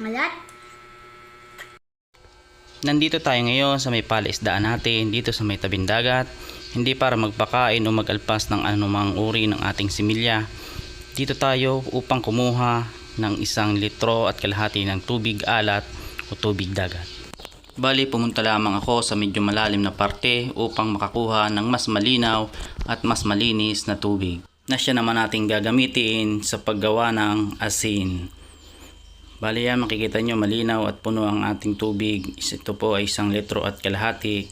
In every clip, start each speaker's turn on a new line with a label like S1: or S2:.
S1: Malat.
S2: Nandito tayo ngayon sa may palaisdaan natin dito sa may tabing dagat. Hindi para magpakain o magalpas ng anumang uri ng ating similya. Dito tayo upang kumuha ng isang litro at kalahati ng tubig alat o tubig dagat. Bali pumunta lamang ako sa medyo malalim na parte upang makakuha ng mas malinaw at mas malinis na tubig na siya naman nating gagamitin sa paggawa ng asin. Bali yan, makikita nyo malinaw at puno ang ating tubig. Ito po ay isang litro at kalahati.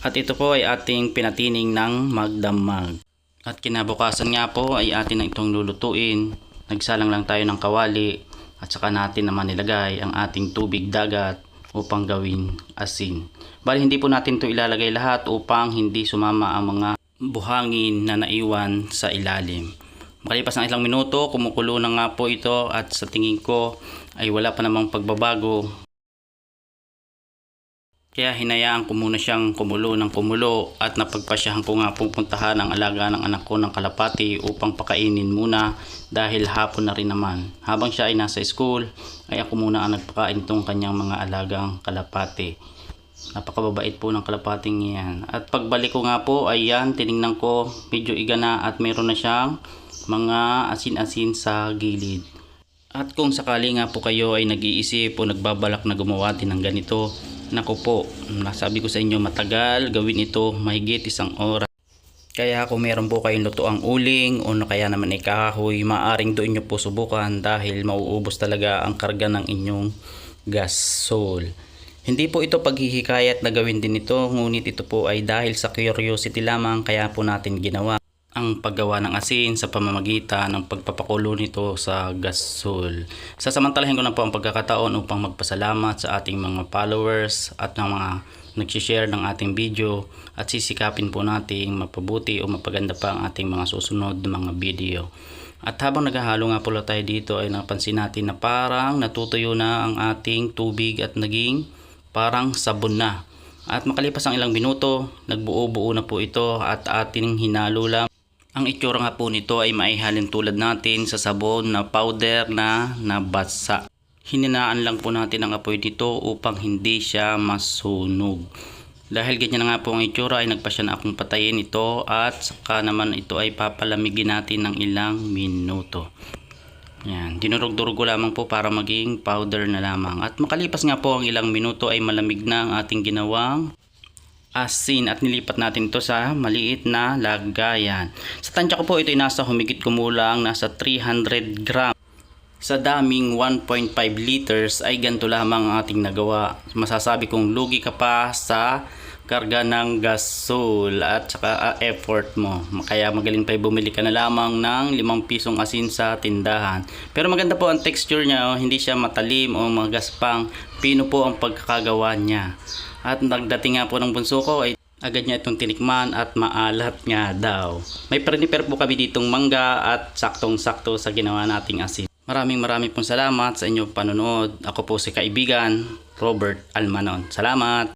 S2: At ito po ay ating pinatining ng magdamag. At kinabukasan nga po ay atin na itong lulutuin. Nagsalang lang tayo ng kawali at saka natin naman nilagay ang ating tubig dagat upang gawin asin. Bali hindi po natin ito ilalagay lahat upang hindi sumama ang mga buhangin na naiwan sa ilalim. Makalipas ng ilang minuto, kumukulo na nga po ito at sa tingin ko ay wala pa namang pagbabago. Kaya hinayaan ko muna siyang kumulo ng kumulo at napagpasyahan ko nga pupuntahan ang alaga ng anak ko ng kalapati upang pakainin muna dahil hapon na rin naman. Habang siya ay nasa school ay ako muna ang nagpakain itong kanyang mga alagang kalapati. Napakababait po ng kalapating yan. At pagbalik ko nga po ay yan, tiningnan ko medyo igana at meron na siyang mga asin-asin sa gilid. At kung sakali nga po kayo ay nag-iisip o nagbabalak na gumawa din ng ganito, naku po, nasabi ko sa inyo matagal gawin ito mahigit isang oras. Kaya kung meron po kayong lutoang uling o na kaya naman ay kahoy, maaring doon nyo po subukan dahil mauubos talaga ang karga ng inyong gasol. Hindi po ito paghihikayat na gawin din ito, ngunit ito po ay dahil sa curiosity lamang kaya po natin ginawa ang paggawa ng asin sa pamamagitan ng pagpapakulo nito sa gasol. Sasamantalahin ko na po ang pagkakataon upang magpasalamat sa ating mga followers at ng mga nagsishare ng ating video at sisikapin po nating mapabuti o mapaganda pa ang ating mga susunod na mga video. At habang naghahalo nga pala tayo dito ay napansin natin na parang natutuyo na ang ating tubig at naging parang sabon na. At makalipas ang ilang minuto, nagbuo-buo na po ito at ating hinalo lang. Ang itsura nga po nito ay maihalin tulad natin sa sabon na powder na nabasa. Hininaan lang po natin ang apoy dito upang hindi siya masunog. Dahil ganyan nga po ang itsura ay nagpasya na akong patayin ito at saka naman ito ay papalamigin natin ng ilang minuto. Yan, dinurog-durog ko lamang po para maging powder na lamang. At makalipas nga po ang ilang minuto ay malamig na ang ating ginawang asin at nilipat natin ito sa maliit na lagayan. Sa tansya ko po ito ay nasa humigit kumulang nasa 300 gram. Sa daming 1.5 liters ay ganito lamang ang ating nagawa. Masasabi kong lugi ka pa sa karga ng gasol at saka uh, effort mo. Kaya magaling pa bumili ka na lamang ng 5 pisong asin sa tindahan. Pero maganda po ang texture niya, oh. hindi siya matalim o magaspang. Pino po ang pagkakagawa niya. At nagdating nga po ng bunso ko ay agad niya itong tinikman at maalat nga daw. May prepare po kami ditong mangga at saktong-sakto sa ginawa nating asin. Maraming maraming pong salamat sa inyong panonood. Ako po si kaibigan Robert Almanon. Salamat!